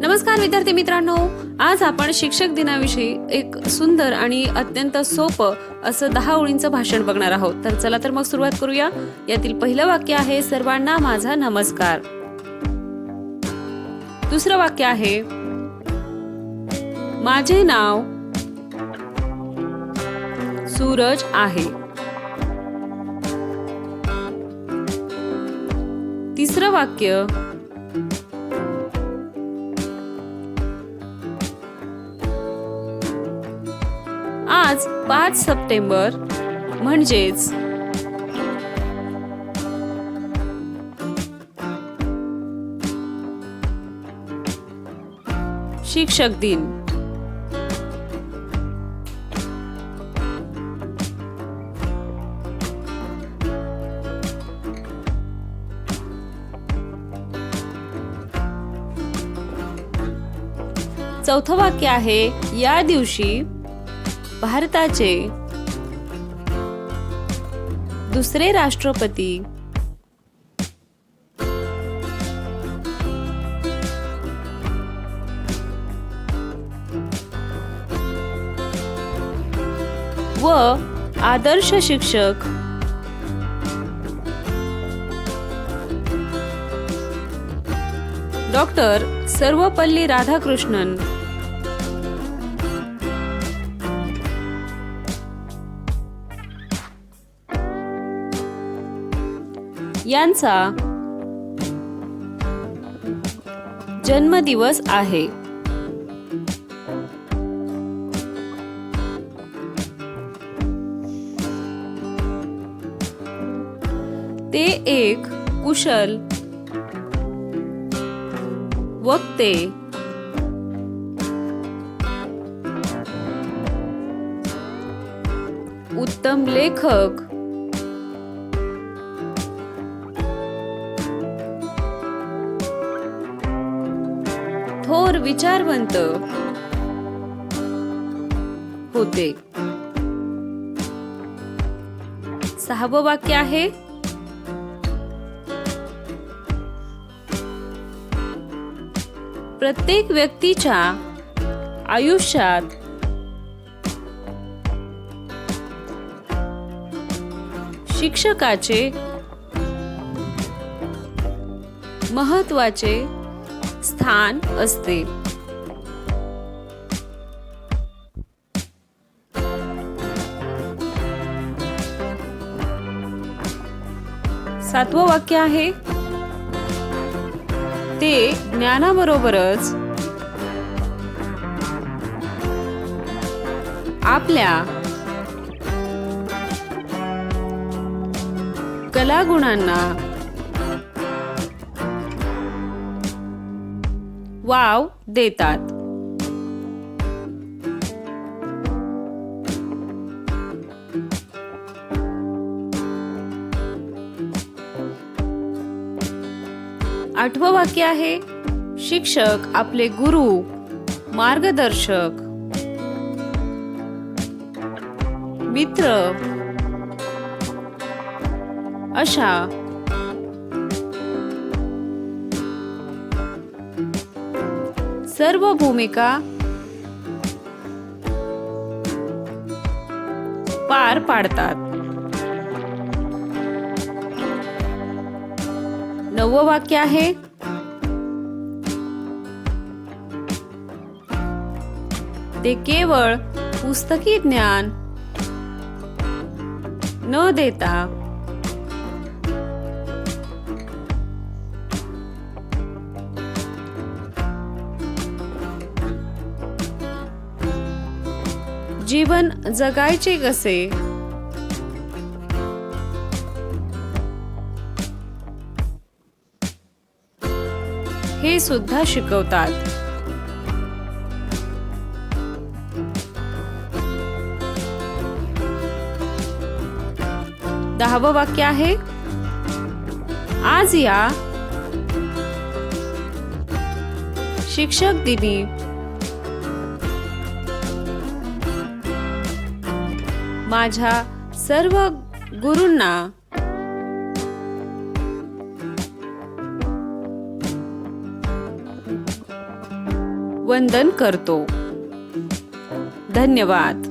नमस्कार विद्यार्थी मित्रांनो. आज आपण शिक्षक दिनाविषयी एक सुंदर आणि अत्यंत सोपं असं दहा ओळींचं भाषण बघणार आहोत. तर चला तर मग सुरुवात करूया. यातील पहिलं वाक्य आहे सर्वांना माझा नमस्कार. दुसरं वाक्य आहे माझे नाव सूरज आहे. तिसरं वाक्य आज पाच सप्टेंबर म्हणजेच शिक्षक दिन. चौथं वाक्य आहे या दिवशी भारताचे दुसरे राष्ट्रपती. व आदर्श शिक्षक. डॉक्टर सर्वपल्ली राधाकृष्णन. यांचा जन्मदिवस आहे. ते एक कुशल वक्ते. उत्तम लेखक. थोर विचारवंत होते. सहावं वाक्य आहे. प्रत्येक व्यक्तीच्या आयुष्यात शिक्षकाचे महत्त्वाचे स्थान असते. सातवं वाक्य आहे ते ज्ञानाबरोबरच आपल्या कलागुणांना वाव देतात. आठवं वाक्य आहे शिक्षक आपले गुरु मार्गदर्शक. मित्र. अशा. सर्व भूमिका पार पाडतात. नववं वाक्य आहे ते केवळ पुस्तकी ज्ञान न देता जीवन जगायचे कसे? हे सुद्धा शिकवतात. दहावं वाक्य आहे आज या शिक्षक दिनी माझ्या सर्व गुरूंना वंदन करतो. धन्यवाद.